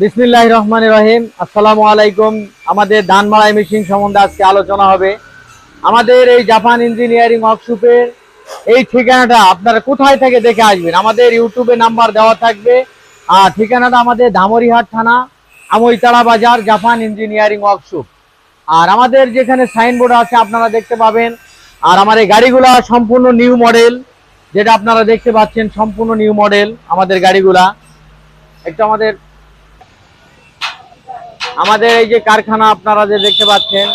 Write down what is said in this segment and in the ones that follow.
বিসমিল্লাহ রহমান রহিম। আসসালামু আলাইকুম। আমাদের ধান মাড়াই মেশিন সম্বন্ধে আজকে আলোচনা হবে। আমাদের এই জাপান ইঞ্জিনিয়ারিং ওয়ার্কশপের এই ঠিকানাটা আপনারা কোথায় থেকে দেখে আসবেন? আমাদের ইউটিউবে নাম্বার দেওয়া থাকবে। আর ঠিকানাটা আমাদের ধামরিহাট থানা আমইতাড়া বাজার, জাপান ইঞ্জিনিয়ারিং ওয়ার্কশপ। আর আমাদের যেখানে সাইনবোর্ড আছে আপনারা দেখতে পাবেন। আর আমার এই গাড়িগুলা সম্পূর্ণ নিউ মডেল, যেটা আপনারা দেখতে পাচ্ছেন, সম্পূর্ণ নিউ মডেল আমাদের গাড়িগুলা। একটু আমাদের আমাদের এই যে কারখানা আপনারা যে দেখতে পাচ্ছেন,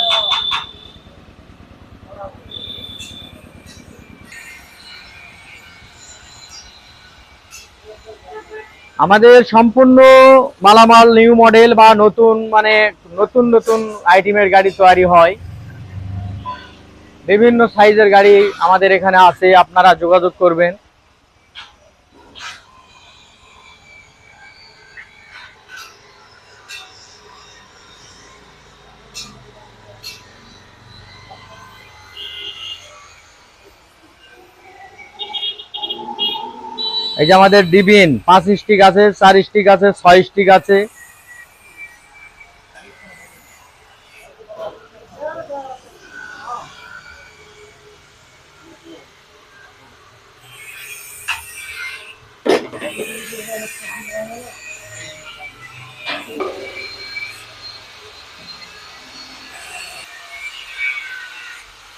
আমাদের সম্পূর্ণ মালামাল নিউ মডেল বা নতুন মানে নতুন নতুন আইটেমের গাড়ি তৈরি হয়। বিভিন্ন সাইজের গাড়ি আমাদের এখানে আছে, আপনারা যোগাযোগ করবেন। এই যে আমাদের ডিবিন, পাঁচ স্টিক আছে, চার স্টিক আছে, ছয় স্টিক আছে।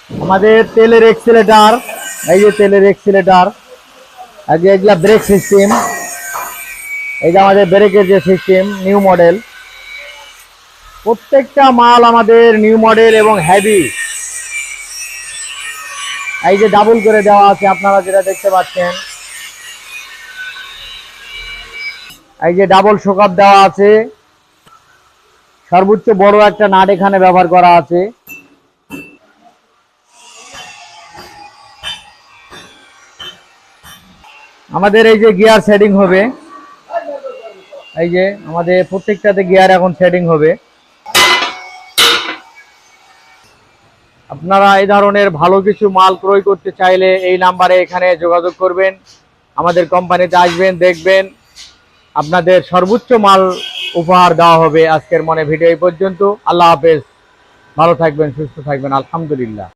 আমাদের তেলের এক্সিলেটার এই যে তেলের এক্সিলেটার আর যে এগুলা ব্রেক সিস্টেম এই যে আমাদের ব্রেকের যে সিস্টেম নিউ মডেল প্রত্যেকটা মাল আমাদের নিউ মডেল এবং হেভি এই যে ডাবল করে দেওয়া আছে, আপনারা যেটা দেখতে পাচ্ছেন। এই যে ডাবল শোকাপ দেওয়া আছে। সর্বোচ্চ বড় একটা নাট এখানে ব্যবহার করা আছে। আমাদের এই যে গিয়ার সেটিং হবে, এই যে আমাদের প্রত্যেকটাতে গিয়ার এখন সেটিং হবে। আপনারা এই ধরনের ভালো কিছু মাল ক্রয় করতে চাইলে এই নাম্বারে এখানে যোগাযোগ করবেন, আমাদের কোম্পানিতে আসবেন, দেখবেন। আপনাদের সর্বোচ্চ মাল উপহার দেওয়া হবে আজকের মনে ভিডিও এই পর্যন্ত। আল্লাহ হাফেজ। ভালো থাকবেন, সুস্থ থাকবেন। আলহামদুলিল্লাহ।